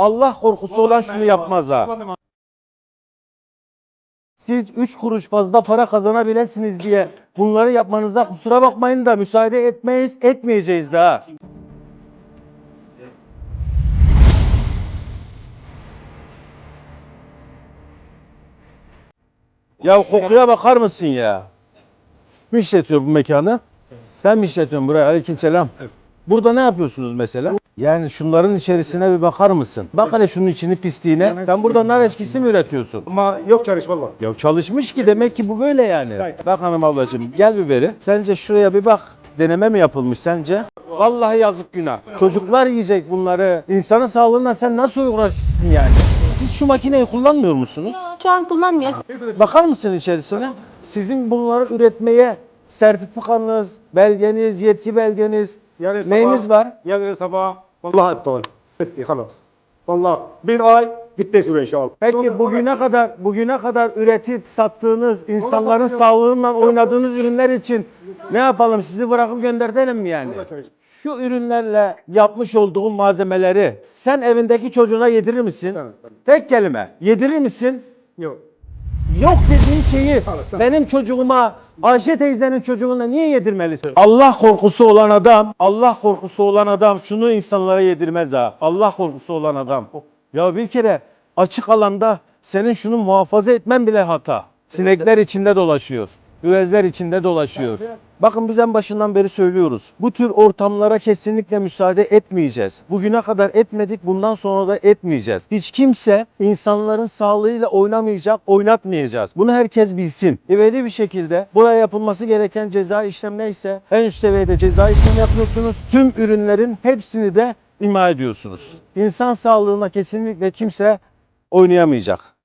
Allah korkusu olan şunu yapmaz ha. Siz 3 kuruş fazla para kazanabilirsiniz diye bunları yapmanıza kusura bakmayın da müsaade etmeyiz, etmeyeceğiz daha. Ya kokuya bakar mısın ya? Kim işletiyor bu mekanı? Sen mi işletiyorsun buraya? Aleykümselam. Burada ne yapıyorsunuz mesela? Yani şunların içerisine bir bakar mısın? Bak hele şunun içini pisliğine. Sen burada nar eşkisi mi üretiyorsun? Ama yok çalışma var. Ya çalışmış ki demek ki bu böyle yani. Bak hanım ablacığım gel bir beri. Sence şuraya bir bak. Deneme mi yapılmış sence? Vallahi yazık günah. Çocuklar yiyecek bunları. İnsanın sağlığına sen nasıl uğraşırsın yani? Siz şu makineyi kullanmıyor musunuz? Şu an kullanmıyor. Bakar mısın içerisine? Sizin bunları üretmeye sertifikanız, belgeniz, yetki belgeniz, Yani neyiniz sabah- var? Yarın sabah vallahi iptal. Bitti halas. Vallahi bir ay bitti süre inşallah. Peki bugüne kadar bugüne kadar üretip sattığınız, insanların sağlığıyla oynadığınız ürünler için ne yapalım? Sizi bırakıp göndertelim mi yani? Şu ürünlerle yapmış olduğun malzemeleri sen evindeki çocuğuna yedirir misin? Tek kelime. Yedirir misin? Yok. Yok dediğin şeyi tamam. benim çocuğuma, Ayşe teyzenin çocuğuna niye yedirmelisin? Allah korkusu olan adam, Allah korkusu olan adam şunu insanlara yedirmez ha. Allah korkusu olan adam. Ya bir kere açık alanda senin şunu muhafaza etmen bile hata. Sinekler içinde dolaşıyor. Güvezler içinde dolaşıyor. Bakın biz en başından beri söylüyoruz. Bu tür ortamlara kesinlikle müsaade etmeyeceğiz. Bugüne kadar etmedik, bundan sonra da etmeyeceğiz. Hiç kimse insanların sağlığıyla oynamayacak, oynatmayacağız. Bunu herkes bilsin. İvedi bir şekilde buraya yapılması gereken ceza işlem neyse en üst seviyede ceza işlemi yapıyorsunuz. Tüm ürünlerin hepsini de ima ediyorsunuz. İnsan sağlığına kesinlikle kimse oynayamayacak.